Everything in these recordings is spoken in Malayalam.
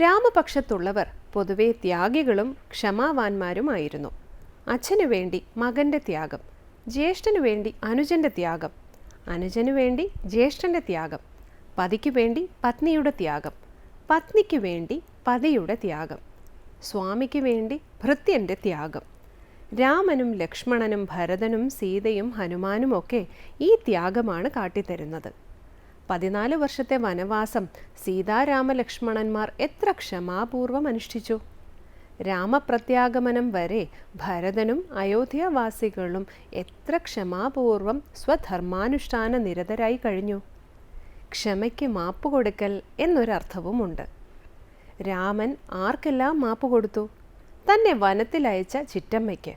രാമപക്ഷത്തുള്ളവർ പൊതുവെ ത്യാഗികളും ക്ഷമാവാന്മാരുമായിരുന്നു അച്ഛനു വേണ്ടി മകന്റെ ത്യാഗം ജ്യേഷ്ഠനു വേണ്ടി അനുജന്റെ ത്യാഗം അനുജനു വേണ്ടി ജ്യേഷ്ഠന്റെ ത്യാഗം പതിക്കു വേണ്ടി പത്നിയുടെ ത്യാഗം പത്നിക്ക് വേണ്ടി പതിയുടെ ത്യാഗം സ്വാമിക്ക് വേണ്ടി ഭൃത്യന്റെ ത്യാഗം. രാമനും ലക്ഷ്മണനും ഭരതനും സീതയും ഹനുമാനുമൊക്കെ ഈ ത്യാഗമാണ് കാട്ടിത്തരുന്നത്. പതിനാല് വർഷത്തെ വനവാസം സീതാരാമലക്ഷ്മണന്മാർ എത്ര ക്ഷമാപൂർവം അനുഷ്ഠിച്ചു? രാമപ്രത്യാഗമനം വരെ ഭരതനും അയോധ്യാവാസികളും എത്ര ക്ഷമാപൂർവം സ്വധർമാനുഷ്ഠാന നിരതരായി കഴിഞ്ഞു? ക്ഷമയ്ക്ക് മാപ്പ് കൊടുക്കൽ എന്നൊരർത്ഥവുമുണ്ട്. രാമൻ ആർക്കെല്ലാം മാപ്പ് കൊടുത്തു? തന്നെ വനത്തിലയച്ച ചിറ്റമ്മയ്ക്ക്.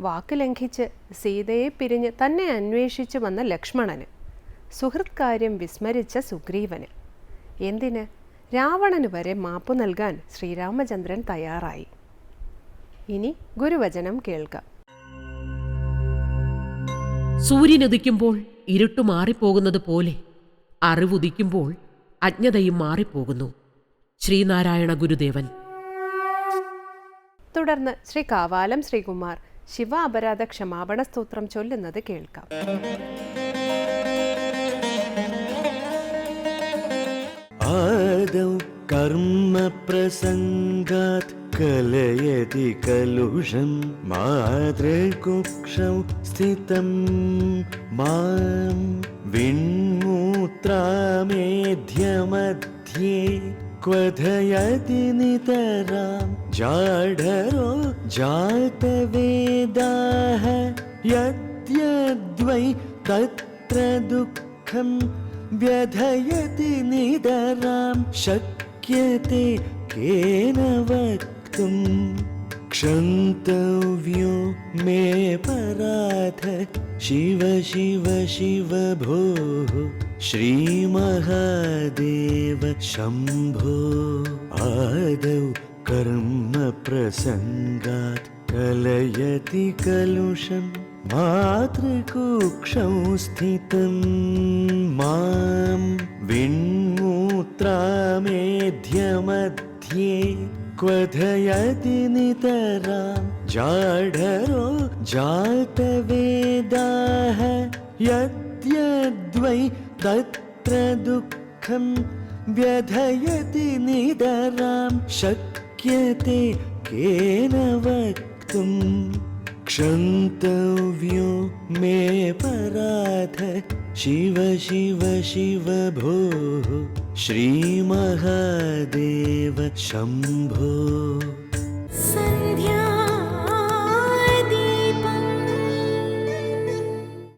വാക്ക് ലംഘിച്ച് സീതയെ പിരിഞ്ഞ് തന്നെ അന്വേഷിച്ചു വന്ന ലക്ഷ്മണന്. സുഹൃത് കാര്യം വിസ്മരിച്ച സുഗ്രീവന്. എന്തിന്? രാവണന് വരെ മാപ്പു നൽകാൻ ശ്രീരാമചന്ദ്രൻ തയ്യാറായി. ഇനി ഗുരുവചനം കേൾക്കാം. സൂര്യനുദിക്കുമ്പോൾ ഇരുട്ടു മാറിപ്പോകുന്നത് പോലെ അറിവുദിക്കുമ്പോൾ അജ്ഞതയും മാറിപ്പോകുന്നു. ശ്രീനാരായണ ഗുരുദേവൻ. തുടർന്ന് ശ്രീ കാവാലം ശ്രീകുമാർ ശിവ അപരാധ ക്ഷമാപണ സ്തോത്രം ചൊല്ലുന്നത് കേൾക്കാം. आदौ कर्मप्रसङ्गात् कलयति कलुषं मातृकुक्षौ स्थितं मां विण्मूत्रामेध्यमध्ये क्वथयति नितरां जाढरो जातवेदाः यद्यद्वै तत्र दुःखं व्यधयति निदरां शक्यते केन वक्तुम् क्षन्तव्यो मे पराध शिव शिव शिव भोः श्रीमहादेव शम्भो आदौ कर्मप्रसङ्गात् कलयति कलुषम् मातृकुक्षौ स्थितं माँ विण्मूत्रामेध्यमध्ये क्वथयति नितरां जाढरो जातवेदाः यद्यद्वै तत्र दुःखं व्यधयति निदरां शक्यते केन वक्तुम् क्षन्तव्यो मे पराध शिव शिव शिव भोः श्रीमहादेव शम्भो